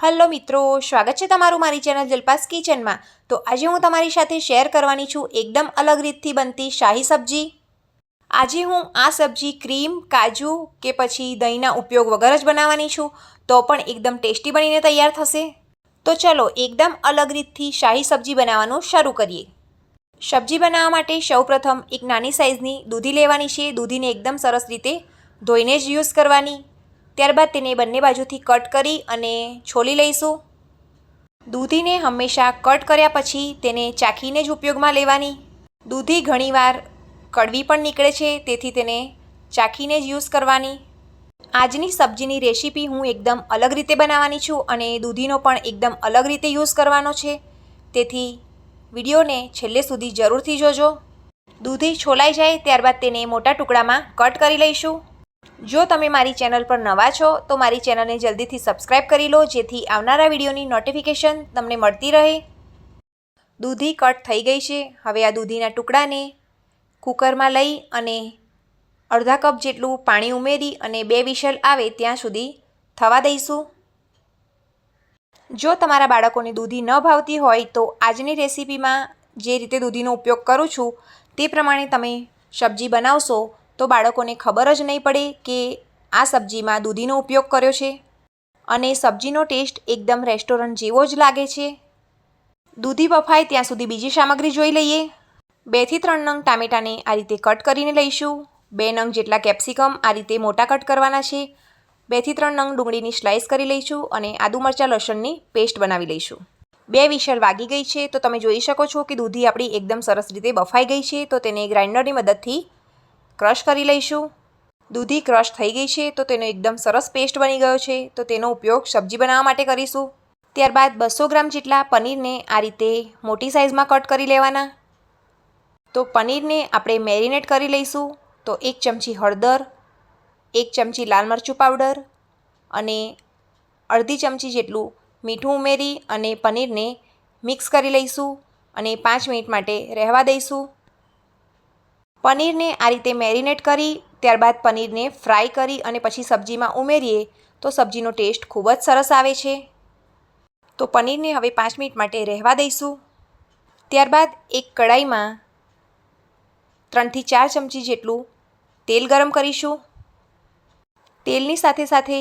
Hello મિત્રો, સ્વાગત છે તમારું મારી ચેનલ જલપાસ કિચનમાં. તો આજે હું તમારી સાથે શેર કરવાની છું એકદમ અલગ રીતથી બનતી શાહી સબ્જી. આજે હું આ સબ્જી ક્રીમ, કાજુ કે પછી દહીંના ઉપયોગ વગર જ બનાવવાની છું, તો પણ એકદમ ટેસ્ટી બનીને તૈયાર થશે. તો ચલો એકદમ અલગ રીતથી શાહી સબ્જી બનાવવાનું શરૂ કરીએ. સબ્જી બનાવવા માટે સૌપ્રથમ એક નાની સાઇઝની દૂધી લેવાની છે. દૂધીને એકદમ સરસ રીતે ધોઈને જ યુઝ કરવાની. ત્યારબાદ તેને બંને બાજુથી કટ કરી અને છોલી લઈશું. દૂધીને હંમેશા કટ કર્યા પછી તેને ચાખીને જ ઉપયોગમાં લેવાની. દૂધી ઘણીવાર કડવી પણ નીકળે છે, તેથી તેને ચાખીને જ યુઝ કરવાની. આજની સબ્જીની રેસીપી હું એકદમ અલગ રીતે બનાવવાની છું અને દૂધીનો પણ એકદમ અલગ રીતે યુઝ કરવાનો છે. તેથી વિડીયોને છેલ્લે સુધી જરૂરથી જોજો. દૂધી છોલાઈ જાય ત્યારબાદ તેને મોટા ટુકડામાં કટ કરી લઈશું. જો તમે મારી ચેનલ પર નવા છો, તો મારી ચેનલને જલ્દીથી સબસ્ક્રાઇબ કરી લો, જેથી આવનારા વિડીયોની નોટિફિકેશન તમને મળતી રહે. દૂધી કટ થઈ ગઈ છે. હવે આ દૂધીના ટુકડાને કુકરમાં લઈ અને અડધા કપ જેટલું પાણી ઉમેરી અને બે વિશલ આવે ત્યાં સુધી થવા દઈશું. જો તમારા બાળકોને દૂધી ન ભાવતી હોય, તો આજની રેસીપીમાં જે રીતે દૂધીનો ઉપયોગ કરું છું, તે પ્રમાણે તમે સબ્જી બનાવશો તો બાળકોને ખબર જ નહીં પડે કે આ સબ્જીમાં દૂધીનો ઉપયોગ કર્યો છે. અને સબ્જીનો ટેસ્ટ એકદમ રેસ્ટોરન્ટ જેવો જ લાગે છે. દૂધી બફાય ત્યાં સુધી બીજી સામગ્રી જોઈ લઈએ. બેથી ત્રણ નંગ ટામેટાને આ રીતે કટ કરીને લઈશું. બે નંગ જેટલા કેપ્સિકમ આ રીતે મોટા કટ કરવાના છે. બેથી ત્રણ નંગ ડુંગળીની સ્લાઇસ કરી લઈશું અને આદુ મરચાં લસણની પેસ્ટ બનાવી લઈશું. બે વિશલ વાગી ગઈ છે તો તમે જોઈ શકો છો કે દૂધી આપણી એકદમ સરસ રીતે બફાઈ ગઈ છે તો તેને ગ્રાઇન્ડરની મદદથી ક્રશ કરી લઈશું. દૂધી ક્રશ થઈ ગઈ છે તો તેનો એકદમ સરસ પેસ્ટ બની ગયો છે તો તેનો ઉપયોગ સબ્જી બનાવવા માટે કરીશું. ત્યારબાદ બસો ગ્રામ જેટલા પનીરને આ રીતે મોટી સાઇઝમાં કટ કરી લેવાના. તો પનીરને આપણે મેરિનેટ કરી લઈશું. તો એક ચમચી હળદર, એક ચમચી લાલ મરચું પાવડર અને અડધી ચમચી જેટલું મીઠું ઉમેરી અને પનીરને મિક્સ કરી લઈશું અને પાંચ મિનિટ માટે રહેવા દઈશું. પનીરને આ રીતે મેરિનેટ કરી, ત્યારબાદ પનીરને ફ્રાય કરી અને પછી સબ્જીમાં ઉમેરીએ, તો સબ્જીનો ટેસ્ટ ખૂબ જ સરસ આવે છે. તો પનીરને હવે પાંચ મિનિટ માટે રહેવા દઈશું. ત્યારબાદ એક કડાઈમાં ત્રણથી ચાર ચમચી જેટલું તેલ ગરમ કરીશું. તેલની સાથે સાથે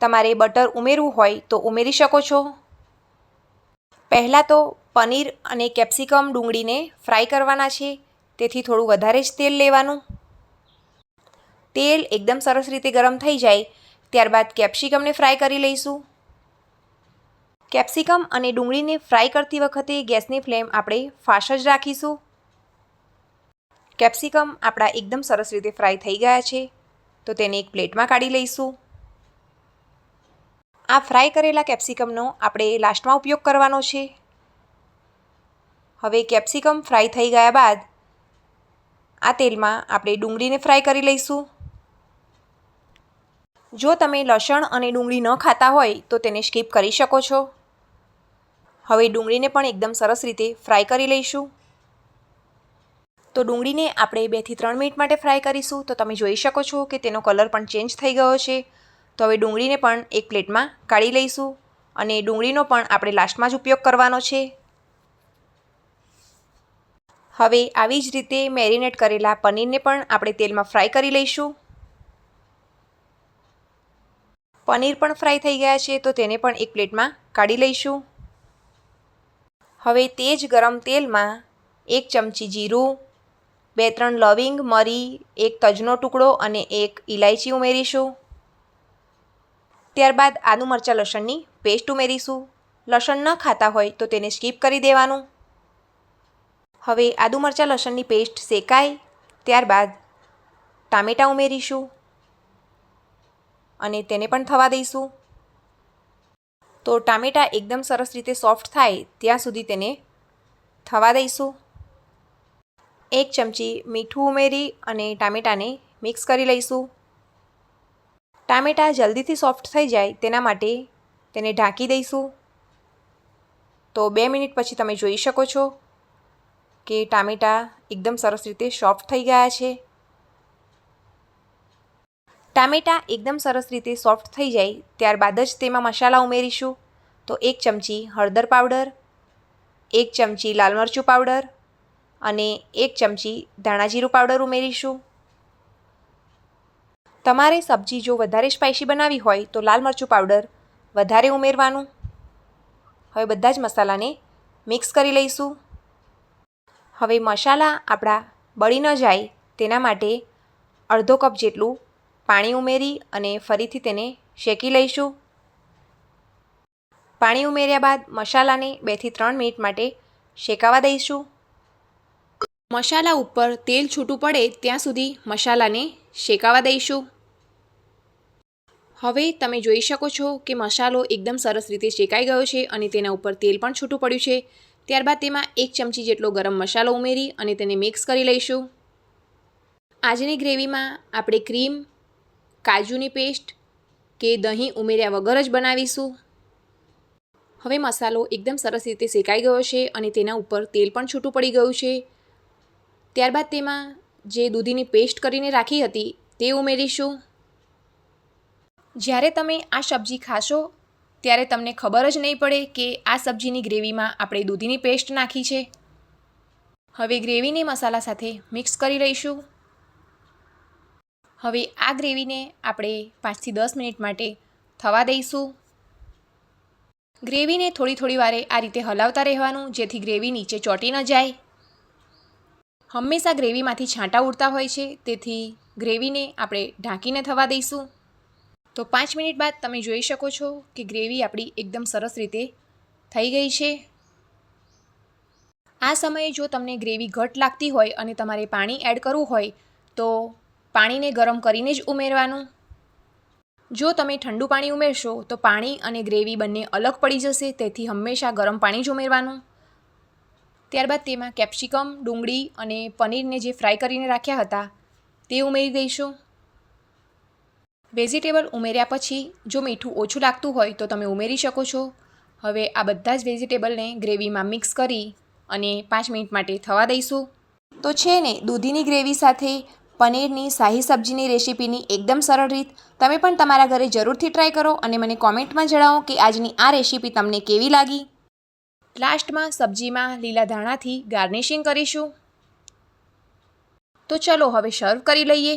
તમારે બટર ઉમેરવું હોય તો ઉમેરી શકો છો. પહેલાં તો પનીર અને કેપ્સિકમ ડુંગળીને ફ્રાય કરવાના છે. તેથી થોડું વધારે જ તેલ લેવાનું. તેલ એકદમ સરસ રીતે ગરમ થઈ જાય, ત્યારબાદ કેપ્સિકમને ફ્રાય કરી લઈશું. કેપ્સિકમ અને ડુંગળીને ફ્રાય કરતી વખતે ગેસની ફ્લેમ આપણે ફાસ્ટ જ રાખીશું. કેપ્સિકમ આપણા એકદમ સરસ રીતે ફ્રાય થઈ ગયા છે, તો તેને એક પ્લેટમાં કાઢી લઈશું. આ ફ્રાય કરેલા કેપ્સિકમનો આપણે લાસ્ટમાં ઉપયોગ કરવાનો છે. હવે કેપ્સિકમ ફ્રાય થઈ ગયા બાદ આ તેલમાં આપણે ડુંગળીને ફ્રાય કરી લઈશું. જો તમે લસણ અને ડુંગળી ન ખાતા હોય તો તેને સ્કીપ કરી શકો છો. હવે ડુંગળીને પણ એકદમ સરસ રીતે ફ્રાય કરી લઈશું. તો ડુંગળીને આપણે બેથી ત્રણ મિનિટ માટે ફ્રાય કરીશું. તો તમે જોઈ શકો છો કે તેનો કલર પણ ચેન્જ થઈ ગયો છે. તો હવે ડુંગળીને પણ એક પ્લેટમાં કાઢી લઈશું અને ડુંગળીનો પણ આપણે લાસ્ટમાં જ ઉપયોગ કરવાનો છે. હવે આવી જ રીતે મેરિનેટ કરેલા પનીરને પણ આપણે તેલમાં ફ્રાય કરી લઈશું. પનીર પણ ફ્રાય થઈ ગયા છે તો તેને પણ એક પ્લેટમાં કાઢી લઈશું. હવે તે જ ગરમ તેલમાં એક ચમચી જીરું, બે ત્રણ લવિંગ, મરી, એક તજનો ટુકડો અને એક ઇલાયચી ઉમેરીશું. ત્યારબાદ આદુ મરચાં લસણની પેસ્ટ ઉમેરીશું. લસણ ન ખાતા હોય તો તેને સ્કીપ કરી દેવાનું. હવે આદુ મરચાં લસણની પેસ્ટ શેકાય ત્યારબાદ ટામેટાં ઉમેરીશું અને તેને પણ થવા દઈશું. તો ટામેટાં એકદમ સરસ રીતે સોફ્ટ થાય ત્યાં સુધી તેને થવા દઈશું. એક ચમચી મીઠું ઉમેરી અને ટામેટાને મિક્સ કરી લઈશું. ટામેટાં જલ્દીથી સોફ્ટ થઈ જાય તેના માટે તેને ઢાંકી દઈશું. તો બે મિનિટ પછી તમે જોઈ શકો છો કે ટામેટાં એકદમ સરસ રીતે સોફ્ટ થઈ ગયા છે? ટામેટાં એકદમ સરસ રીતે સોફ્ટ થઈ જાય ત્યારબાદ જ તેમાં મસાલા ઉમેરીશું. તો એક ચમચી હળદર પાવડર, એક ચમચી લાલ મરચું પાવડર અને એક ચમચી ધાણા જીરું પાવડર ઉમેરીશું. તમારે સબ્જી જો વધારે સ્પાઇસી બનાવી હોય તો લાલ મરચું પાવડર વધારે ઉમેરવાનું. હવે બધા જ મસાલાને મિક્સ કરી લઈશું. હવે મસાલા આપણા બળી ન જાય તેના માટે અડધો કપ જેટલું પાણી ઉમેરી અને ફરીથી તેને શેકી લઈશું. પાણી ઉમેર્યા બાદ મસાલાને બેથી ત્રણ મિનિટ માટે શેકાવા દઈશું. મસાલા ઉપર તેલ છૂટું પડે ત્યાં સુધી મસાલાને શેકાવા દઈશું. હવે તમે જોઈ શકો છો કે મસાલો એકદમ સરસ રીતે શેકાઈ ગયો છે અને તેના ઉપર તેલ પણ છૂટું પડ્યું છે. ત્યારબાદ તેમાં એક ચમચી જેટલો ગરમ મસાલો ઉમેરી અને તેને મિક્સ કરી લઈશું. આજની ગ્રેવીમાં આપણે ક્રીમ, કાજુની પેસ્ટ કે દહીં ઉમેર્યા વગર જ બનાવીશું. હવે મસાલો એકદમ સરસ રીતે શેકાઈ ગયો છે અને તેના ઉપર તેલ પણ છૂટું પડી ગયું છે. ત્યારબાદ તેમાં જે દૂધીની પેસ્ટ કરીને રાખી હતી તે ઉમેરીશું. જ્યારે તમે આ સબ્જી ખાશો ત્યારે તમને ખબર જ નહીં પડે કે આ સબ્જીની ગ્રેવીમાં આપણે દૂધીની પેસ્ટ નાખી છે. હવે ગ્રેવીને મસાલા સાથે મિક્સ કરી લઈશું. હવે આ ગ્રેવીને આપણે પાંચથી દસ મિનિટ માટે થવા દઈશું. ગ્રેવીને થોડી થોડી વારે આ રીતે હલાવતા રહેવાનું જેથી ગ્રેવી નીચે ચોંટી ન જાય. હંમેશા ગ્રેવીમાંથી છાંટા ઉડતા હોય છે, તેથી ગ્રેવીને આપણે ઢાંકીને થવા દઈશું. તો પાંચ મિનિટ બાદ તમે જોઈ શકો છો કે ગ્રેવી આપણી એકદમ સરસ રીતે થઈ ગઈ છે. આ સમયે જો તમને ગ્રેવી ઘટ લાગતી હોય અને તમારે પાણી એડ કરવું હોય, તો પાણીને ગરમ કરીને જ ઉમેરવાનું. જો તમે ઠંડુ પાણી ઉમેરશો, તો પાણી અને ગ્રેવી બંને અલગ પડી જશે, તેથી હંમેશા ગરમ પાણી જ ઉમેરવાનું. ત્યારબાદ તેમાં કેપ્સિકમ, ડુંગળી અને પનીરને જે ફ્રાય કરીને રાખ્યા હતા, તે ઉમેરી દઈશું. વેજીટેબલ ઉમેર્યા પછી જો મીઠું ઓછું લાગતું હોય તો તમે ઉમેરી શકો છો. હવે આ બધા જ વેજીટેબલને ગ્રેવીમાં મિક્સ કરી અને પાંચ મિનિટ માટે થવા દઈશું. તો છે ને, દૂધીની ગ્રેવી સાથે પનીરની શાહી સબ્જીની રેસીપીની એકદમ સરળ રીત. તમે પણ તમારા ઘરે જરૂરથી ટ્રાય કરો અને મને કોમેન્ટમાં જણાવો કે આજની આ રેસીપી તમને કેવી લાગી. લાસ્ટમાં સબ્જીમાં લીલા ધાણાથી ગાર્નિશિંગ કરીશું. તો ચલો હવે સર્વ કરી લઈએ.